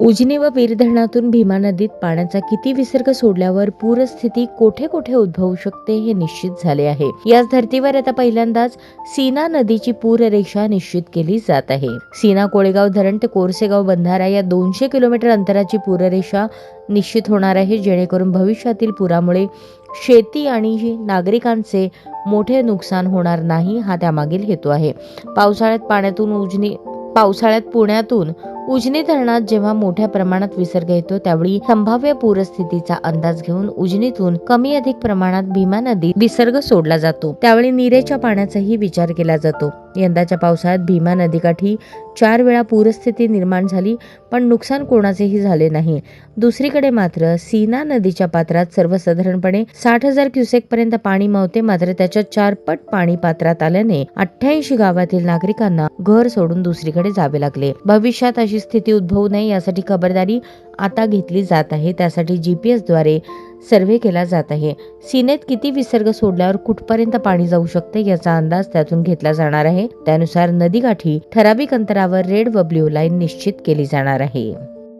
उजनी व वीर धरणातून भीमा नदीत पाण्याचा किती विसर्ग सोडल्यावर पूरस्थिती कोठे कोठे उद्भवू शकते हे निश्चित झाले आहे. याच धर्तीवर आता पहिल्यांदाच सीना नदीची पूररेषा निश्चित केली जात आहे. सीना कोळेगाव धरण ते कोरसेगाव बंधारा या दोनशे किलोमीटर अंतराची पूररेषा निश्चित होणार आहे. जेणेकरून भविष्यातील पुरामुळे शेती आणि नागरिकांचे मोठे नुकसान होणार नाही हा त्यामागील हेतू आहे. पावसाळ्यात पाण्यातून उजनी पावसाळ्यात पुण्यातून उजनी धरणात जेव्हा मोठ्या प्रमाणात विसर्ग येतो त्यावेळी संभाव्य पूरस्थितीचा अंदाज घेऊन उजनीतून कमी अधिक प्रमाणात भीमा नदी विसर्ग सोडला जातो. त्यावेळी निरेच्या पाण्याचाही विचार केला जातो. यंदाच्या पावसाळ्यात भीमा नदीकाठी चार वेळा पूरस्थिती निर्माण झाली पण नुकसान कोणाचेही झाले नाही. दुसरीकडे मात्र सीना नदीच्या पात्रात सर्वसाधारणपणे साठ हजार क्युसेक पर्यंत पाणी मावते मात्र त्याच्या चारपट पाणी पात्रात आल्याने अठ्ठ्याऐंशी गावातील नागरिकांना घर सोडून दुसरीकडे जावे लागले. भविष्यात अशी स्थिती उद्भवू नये यासाठी खबरदारी आता घेतली जात आहे. त्यासाठी जी पी द्वारे सर्व्हे केला जात आहे. सीनेत किती विसर्ग सोडल्यावर कुठपर्यंत पाणी जाऊ शकते याचा अंदाज त्यातून घेतला जाणार आहे. त्यानुसार नदीकाठी ठराविक अंतरावर रेड व ब्ल्यू लाईन निश्चित केली जाणार आहे.